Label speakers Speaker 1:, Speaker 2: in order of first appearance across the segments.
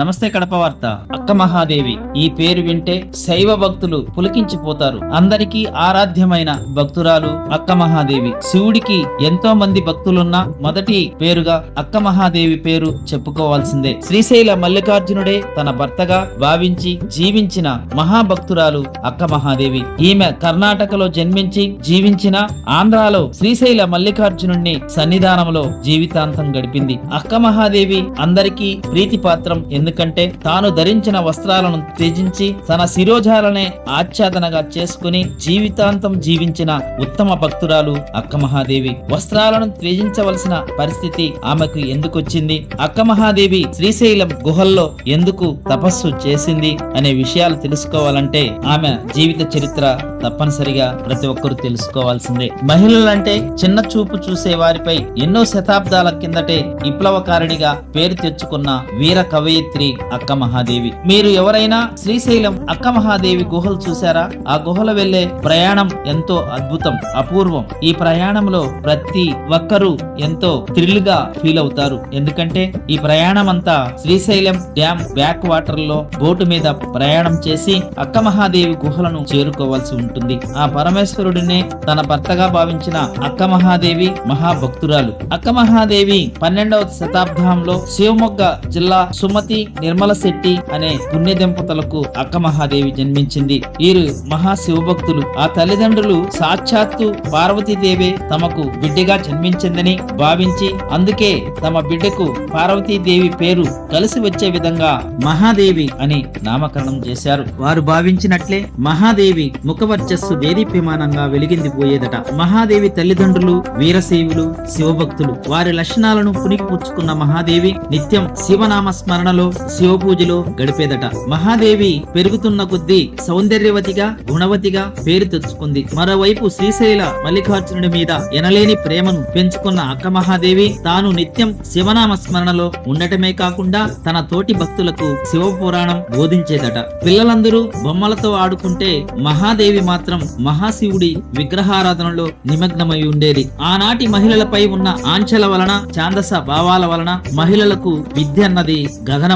Speaker 1: నమస్తే కడప వార్త. అక్క మహాదేవి ఈ పేరు వింటే శైవ భక్తులు పులికించిపోతారు. అందరికీ ఆరాధ్యమైన భక్తురాలు అక్క మహాదేవి. శివుడికి ఎంతో మంది భక్తులున్న మొదటి పేరుగా అక్క మహాదేవి పేరు చెప్పుకోవాల్సిందే. శ్రీశైల మల్లికార్జునుడే తన భర్తగా భావించి జీవించిన మహాభక్తురాలు అక్క మహాదేవి. ఈమె కర్ణాటకలో జన్మించి జీవించిన ఆంధ్రాలో శ్రీశైల మల్లికార్జునుడిని సన్నిధానంలో జీవితాంతం గడిపింది. అక్క మహాదేవి అందరికీ ప్రీతిపాత్రం ఎందుకంటే తాను ధరించిన వస్త్రాలను త్యజించి తన శిరోజాలనే ఆచ్ఛాదనగా చేసుకుని జీవితాంతం జీవించిన ఉత్తమ భక్తురాలు అక్క మహాదేవి వస్త్రాలను త్యజించవలసిన పరిస్థితి ఆమెకు ఎందుకొచ్చింది? అక్క మహాదేవి శ్రీశైలం గుహల్లో ఎందుకు తపస్సు చేసింది అనే విషయాలు తెలుసుకోవాలంటే ఆమె జీవిత చరిత్ర తప్పనిసరిగా ప్రతి ఒక్కరూ తెలుసుకోవాల్సిందే. మహిళలంటే చిన్న చూపు చూసే వారిపై ఎన్నో శతాబ్దాల కిందటే విప్లవకారిణిగా పేరు తెచ్చుకున్న వీర కవయిత్రి అక్క మహాదేవి. మీరు ఎవరైనా శ్రీశైలం అక్క మహాదేవి గుహలు చూసారా ఆ గుహలు వెళ్ళే ప్రయాణం ఎంతో అద్భుతం అపూర్వం. ఈ ప్రయాణంలో ప్రతి ఒక్కరూ ఎంతో థ్రిల్గా ఫీల్ అవుతారు. ఎందుకంటే ఈ ప్రయాణం అంతా శ్రీశైలం డ్యామ్ బ్యాక్ వాటర్లో బోటు మీద ప్రయాణం చేసి అక్క మహాదేవి గుహలను చేరుకోవాల్సి ఉంటుంది. ఆ పరమేశ్వరుడినే తన భర్తగా భావించిన అక్క మహాదేవి మహాభక్తురాలు. అక్క మహాదేవి పన్నెండవ శతాబ్దంలో శివమొగ్గ జిల్లా సుమతి నిర్మల శెట్టి అనే పుణ్య దంపతులకు అక్క మహాదేవి జన్మించింది. వీరు మహా శివభక్తులు. ఆ తల్లిదండ్రులు సాక్షాత్తు పార్వతీదేవే తమకు బిడ్డగా జన్మించిందని భావించి అందుకే తమ బిడ్డకు పార్వతీదేవి పేరు కలిసి వచ్చే విధంగా మహాదేవి అని నామకరణం చేశారు. వారు భావించినట్లే మహాదేవి ముఖవర్చస్సు దేదీప్యమానంగా వెలిగింది పోయేదట. మహాదేవి తల్లిదండ్రులు వీరసేవులు శివభక్తులు. వారి లక్షణాలను పుణికిపుచ్చుకున్న మహాదేవి నిత్యం శివనామ స్మరణలో శివ పూజలో గడిపేదట. మహాదేవి పెరుగుతున్న కొద్దీ సౌందర్యవతిగా గుణవతిగా పేరు తెచ్చుకుంది. మరోవైపు శ్రీశైల మల్లికార్జునుడి మీద ఎనలేని ప్రేమను పెంచుకున్న అక్క మహాదేవి తాను నిత్యం శివనామ స్మరణలో ఉండటమే కాకుండా తన తోటి భక్తులకు శివ పురాణం బోధించేదట. పిల్లలందరూ బొమ్మలతో ఆడుకుంటే మహాదేవి మాత్రం మహాశివుడి విగ్రహారాధనలో నిమగ్నమై ఉండేది. ఆనాటి మహిళలపై ఉన్న ఆంక్షల వలన ఛాందస భావాల వలన మహిళలకు విద్య అన్నది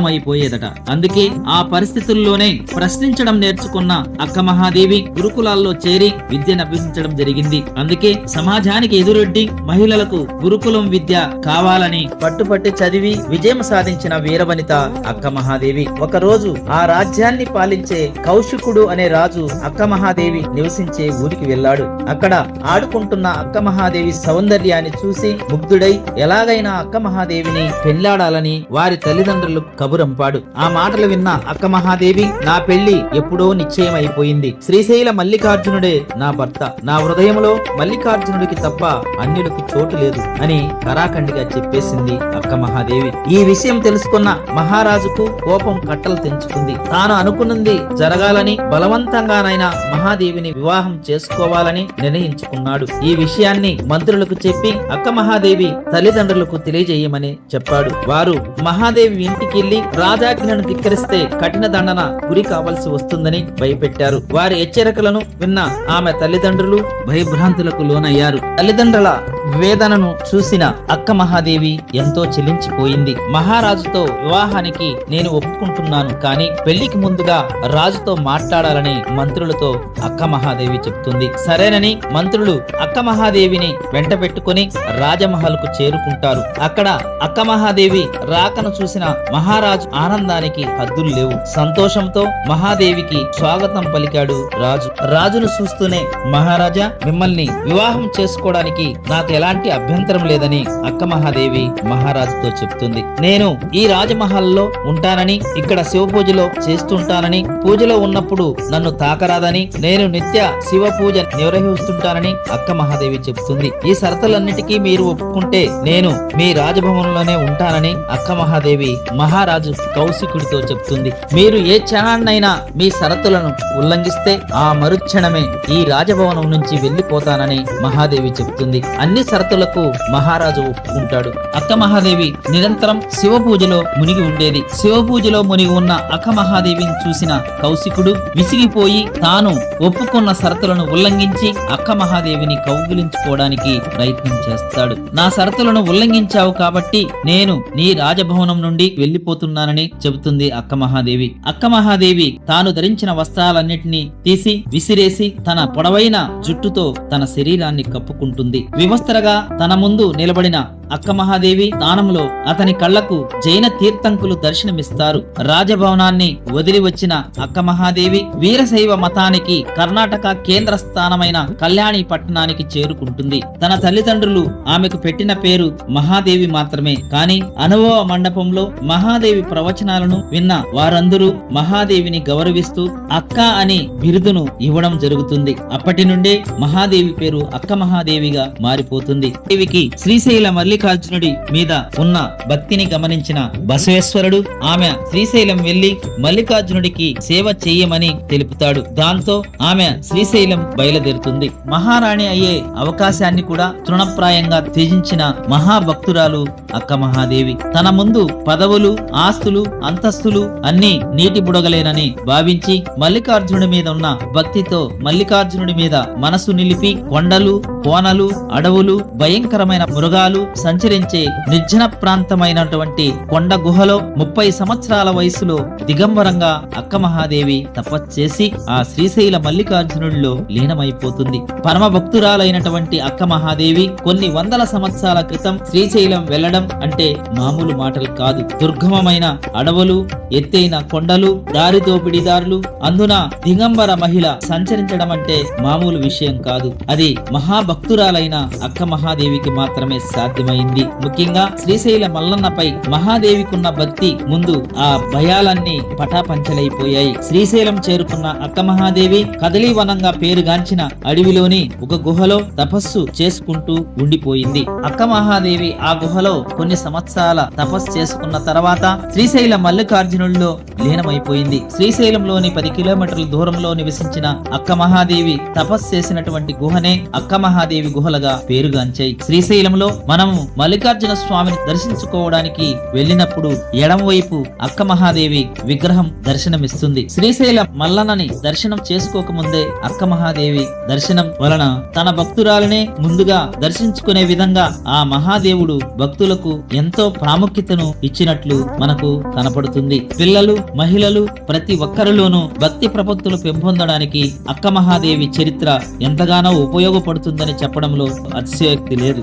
Speaker 1: అయిపోయేదట అందుకే ఆ పరిస్థితుల్లోనే ప్రశ్నించడం నేర్చుకున్న అక్క మహాదేవి గురుకులాల్లో చేరి విద్యను అభ్యసించడం జరిగింది. అందుకే సమాజానికి ఎదురొడ్డి మహిళలకు గురుకులం విద్య కావాలని పట్టుపట్టి చదివి విజయం సాధించిన వీరవనిత అక్క మహాదేవి ఒకరోజు ఆ రాజ్యాన్ని పాలించే కౌశికుడు అనే రాజు అక్క మహాదేవి నివసించే ఊరికి వెళ్ళాడు. అక్కడ ఆడుకుంటున్న అక్క మహాదేవి సౌందర్యాన్ని చూసి ముగ్ధుడై ఎలాగైనా అక్క మహాదేవిని పెళ్ళాడాలని వారి తల్లిదండ్రులు కబురంపాడు ఆ మాటలు విన్న అక్క మహాదేవి నా పెళ్ళి ఎప్పుడో నిశ్చయమైపోయింది. శ్రీశైల మల్లికార్జునుడే నా భర్త. నా హృదయంలో మల్లికార్జునుడికి తప్ప అన్యులకి చోటు లేదు అని కరాఖండిగా చెప్పేసింది అక్క మహాదేవి. ఈ విషయం తెలుసుకున్న మహారాజుకు కోపం కట్టలు తెంచుకుంది. తాను అనుకున్నది జరగాలని బలవంతంగానైనా మహాదేవిని వివాహం చేసుకోవాలని నిర్ణయించుకున్నాడు. ఈ విషయాన్ని మంత్రులకు చెప్పి అక్క మహాదేవి తల్లిదండ్రులకు తెలియజేయమని చెప్పాడు. వారు మహాదేవి ఇంటికెళ్ళి రాజాజ్ఞను ధిక్కరిస్తే కఠిన దండన గురి కావాల్సి వస్తుందని భయపెట్టారు. వారి హెచ్చరికలను విన్న ఆమె తల్లిదండ్రులు భయభ్రాంతులకు లోనయ్యారు. తల్లిదండ్రుల వేదనను చూసిన అక్క మహాదేవి ఎంతో చెల్లించిపోయింది మహారాజుతో వివాహానికి నేను ఒప్పుకుంటున్నాను కానీ పెళ్ళికి ముందుగా రాజుతో మాట్లాడాలని మంత్రులతో అక్క మహాదేవి చెప్తుంది. సరేనని మంత్రులు అక్క మహాదేవిని వెంట పెట్టుకుని రాజమహల్కు చేరుకుంటారు. అక్కడ అక్క మహాదేవి రాకను చూసిన మహారాజు ఆనందానికి హద్దులు లేవు. సంతోషంతో మహాదేవికి స్వాగతం పలికాడు రాజు. రాజును చూస్తూనే మహారాజా మిమ్మల్ని వివాహం చేసుకోవడానికి నాకు ఎలాంటి అభ్యంతరం లేదని అక్క మహాదేవి మహారాజుతో చెప్తుంది. నేను ఈ రాజమహల్లో ఉంటానని ఇక్కడ శివ పూజలో చేస్తుంటానని పూజలో ఉన్నప్పుడు నన్ను తాకరాదని నేను నిత్య శివ పూజ నిర్వహిస్తుంటానని అక్క మహాదేవి చెప్తుంది. ఈ షరతులన్నిటికీ మీరు ఒప్పుకుంటే నేను మీ రాజభవనంలోనే ఉంటానని అక్క మహాదేవి మహారాజు కౌశికుడితో చెప్తుంది మీరు ఏ క్షణాన్నైనా మీ షరతులను ఉల్లంఘిస్తే ఆ మరుక్షణమే ఈ రాజభవనం నుంచి వెళ్ళిపోతానని మహాదేవి చెప్తుంది. అన్ని షరతులకు మహారాజు ఒప్పుకుంటాడు. అక్క మహాదేవి నిరంతరం శివ పూజలో మునిగి ఉండేది. శివ పూజలో మునిగి ఉన్న అక్క మహాదేవిని చూసిన కౌశికుడు విసిగిపోయి తాను ఒప్పుకున్న షరతులను ఉల్లంఘించి అక్క మహాదేవిని కౌగిలించుకోవడానికి ప్రయత్నం చేస్తాడు. నా షరతులను ఉల్లంఘించావు కాబట్టి నేను నీ రాజభవనం నుండి వెళ్ళిపోతున్నాను ఉన్నానని చెబుతుంది అక్క మహాదేవి. అక్క మహాదేవి తాను ధరించిన వస్త్రాలన్నిటినీ తీసి విసిరేసి తన పొడవైన జుట్టుతో తన శరీరాన్ని కప్పుకుంటుంది. వివస్త్రగా తన ముందు నిలబడిన అక్క మహాదేవి స్థానంలో అతని కళ్ళకు జైన తీర్థంకులు దర్శనమిస్తారు. రాజభవనాన్ని వదిలి వచ్చిన అక్క మహాదేవి వీరశైవ మతానికి కర్ణాటక కేంద్ర స్థానమైన కళ్యాణి పట్టణానికి చేరుకుంటుంది. తన తల్లిదండ్రులు ఆమెకు పెట్టిన పేరు మహాదేవి మాత్రమే. కానీ అనుభవ మండపంలో మహాదేవి ప్రవచనాలను విన్న వారందరూ మహాదేవిని గౌరవిస్తూ అక్క అని బిరుదును ఇవ్వడం జరుగుతుంది. అప్పటి నుండే మహాదేవి పేరు అక్క మహాదేవిగా మారిపోతుంది. దేవికి శ్రీశైల మల్లికార్జునుడి మీద ఉన్న భక్తిని గమనించిన బసవేశ్వరుడు ఆమె శ్రీశైలం వెళ్ళి మల్లికార్జునుడికి సేవ చెయ్యమని తెలుపుతాడు. దాంతో ఆమె శ్రీశైలం బయలుదేరుతుంది. మహారాణి అయ్యే అవకాశాన్ని కూడా తృణప్రాయంగా త్యజించిన మహాభక్తురాలు అక్క మహాదేవి తన ముందు పదవులు ఆస్తులు అంతస్తులు అన్ని నీటి బుడగలేనని భావించి మల్లికార్జునుడి మీద ఉన్న భక్తితో మల్లికార్జునుడి మీద మనసు నిలిపి కొండలు కోనలు అడవులు భయంకరమైన మృగాలు సంచరించే నిర్జన ప్రాంతమైనటువంటి కొండ గుహలో ముప్పై సంవత్సరాల వయసులో దిగంబరంగా అక్క మహాదేవి తపస్చేసి ఆ శ్రీశైల మల్లికార్జునుడిలో లీనమైపోతుంది. పరమ భక్తురాలైనటువంటి అక్క మహాదేవి కొన్ని వందల సంవత్సరాల క్రితం శ్రీశైలం వెళ్ళడం అంటే మామూలు మాటలు కాదు. దుర్గమమైన అడవులు ఎత్తైన కొండలు దారి దోపిడీదారులు అందున దిగంబర మహిళ సంచరించడం అంటే మామూలు విషయం కాదు. అది మహాభక్తురాలైన అక్క మహాదేవికి మాత్రమే సాధ్యమై. సాధ్యమైంది ముఖ్యంగా శ్రీశైల మల్లన్నపై మహాదేవికున్న భక్తి ముందు ఆ భయాలన్నీ పటాపంచలైపోయాయి. శ్రీశైలం చేరుకున్న అక్క మహాదేవి కదలీవనంగా పేరుగాంచిన అడవిలోని ఒక గుహలో తపస్సు చేసుకుంటూ ఉండిపోయింది. అక్క మహాదేవి ఆ గుహలో కొన్ని సంవత్సరాల తపస్సు చేసుకున్న తర్వాత శ్రీశైల మల్లికార్జునుల్లో లీనమైపోయింది. శ్రీశైలంలోని పది కిలోమీటర్ల దూరంలో నివసించిన అక్క మహాదేవి తపస్సు చేసినటువంటి గుహనే అక్క మహాదేవి గుహలుగా పేరుగాంచాయి. శ్రీశైలంలో మనము మల్లికార్జున స్వామిని దర్శించుకోవడానికి వెళ్ళినప్పుడు ఎడమవైపు అక్క మహాదేవి విగ్రహం దర్శనమిస్తుంది. శ్రీశైలం మల్లనని దర్శనం చేసుకోకముందే అక్క మహాదేవి దర్శనం వలన తన భక్తురాలనే ముందుగా దర్శించుకునే విధంగా ఆ మహాదేవుడు భక్తులకు ఎంతో ప్రాముఖ్యతను ఇచ్చినట్లు మనకు కనపడుతుంది. పిల్లలు మహిళలు ప్రతి ఒక్కరిలోనూ భక్తి ప్రపత్తులు పెంపొందడానికి అక్క మహాదేవి చరిత్ర ఎంతగానో ఉపయోగపడుతుందని చెప్పడంలో అతిశయోక్తి లేదు.